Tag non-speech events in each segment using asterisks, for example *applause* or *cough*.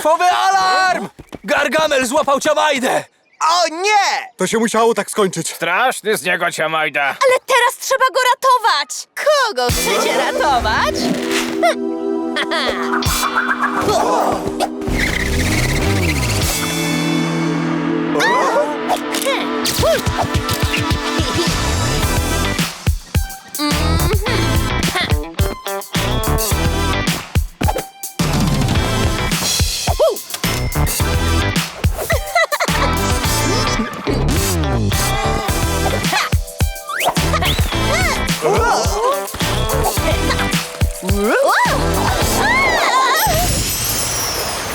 Smerfowy alarm! Gargamel złapał Ciamajdę! O nie! To się musiało tak skończyć. Straszny z niego Ciamajda. Ale teraz trzeba go ratować! Kogo chcecie ratować? *laughs*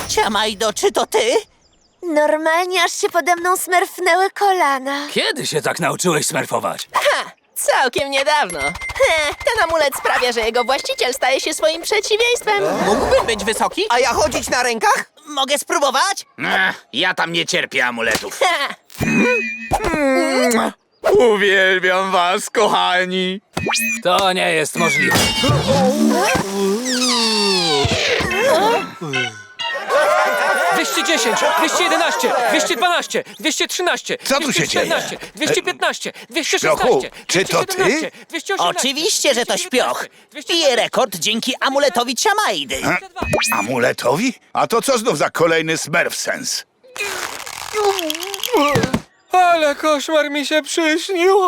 Ciamajdo, czy to ty? Normalnie aż się pode mną smerfnęły kolana. Kiedy się tak nauczyłeś smerfować? Całkiem niedawno. Heh, ten amulet sprawia, że jego właściciel staje się swoim przeciwieństwem. Mógłbym być wysoki? A ja chodzić na rękach? Mogę spróbować? Ech, ja tam nie cierpię amuletów. Ha! Uwielbiam was, kochani. To nie jest możliwe. Dwieście dziesięć, dwieście jedenaście, dwieście dwanaście, dwieście trzynaście, Co tu się dzieje? Dwieście piętnaście, dwieście szesnaście, czy to ty? Oczywiście, że to śpioch. Bije rekord dzięki amuletowi Ciamajdy. Amuletowi? A to co znów za kolejny smurf sens? Ale koszmar mi się przyśnił.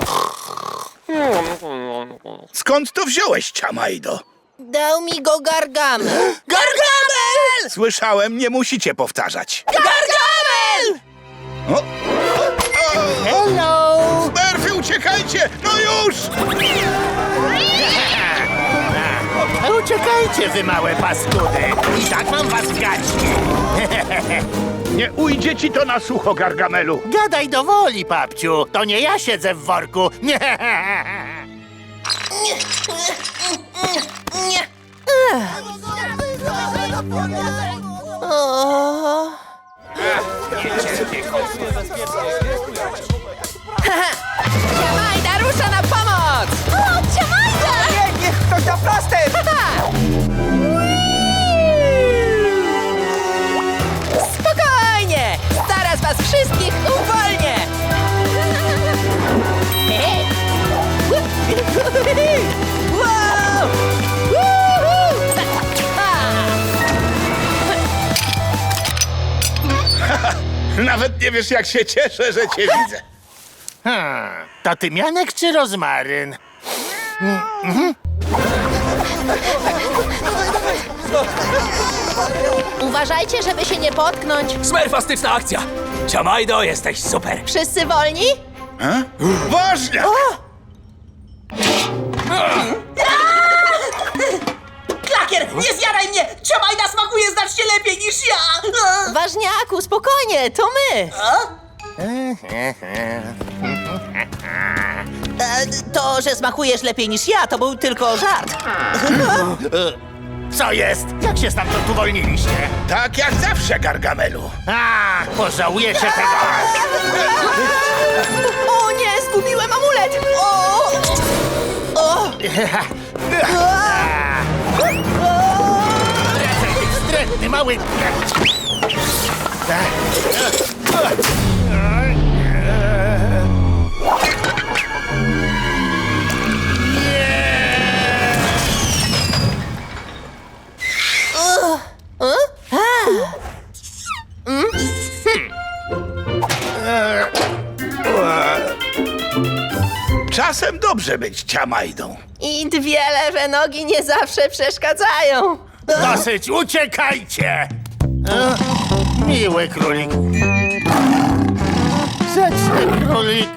Skąd to wziąłeś, Ciamajdo? Dał mi go Gargamel. *gasps* Gargamel! Słyszałem, nie musicie powtarzać. Gargamel! O, o, o, Hello! Smurfy, uciekajcie! No już! Uciekajcie, wy małe paskudy! I tak mam was w! *laughs* Nie ujdzie ci to na sucho, Gargamelu. Gadaj do woli, papciu! To nie ja siedzę w worku! O, Ciamajda Nawet nie wiesz, jak się cieszę, że cię widzę. Hmm, to tymianek czy rozmaryn? Uważajcie, żeby się nie potknąć. Smerfastyczna akcja! Ciamajdo, jesteś super! Wszyscy wolni? Ważnia! Klakier, Ważniaku, spokojnie, to my. E, To, że smakujesz lepiej niż ja, to był tylko żart. Co jest? Jak się stamtąd uwolniliście? Tak jak zawsze, Gargamelu. A, pożałujecie tego! O nie, zgubiłem amulet! O! O! *laughs* Wracaj, ty wstrętny mały... Czasem dobrze być Ciamajdą. I dwie lewe nogi nie zawsze przeszkadzają. Dosyć, uciekajcie! Милый кролик. Зачем кролик?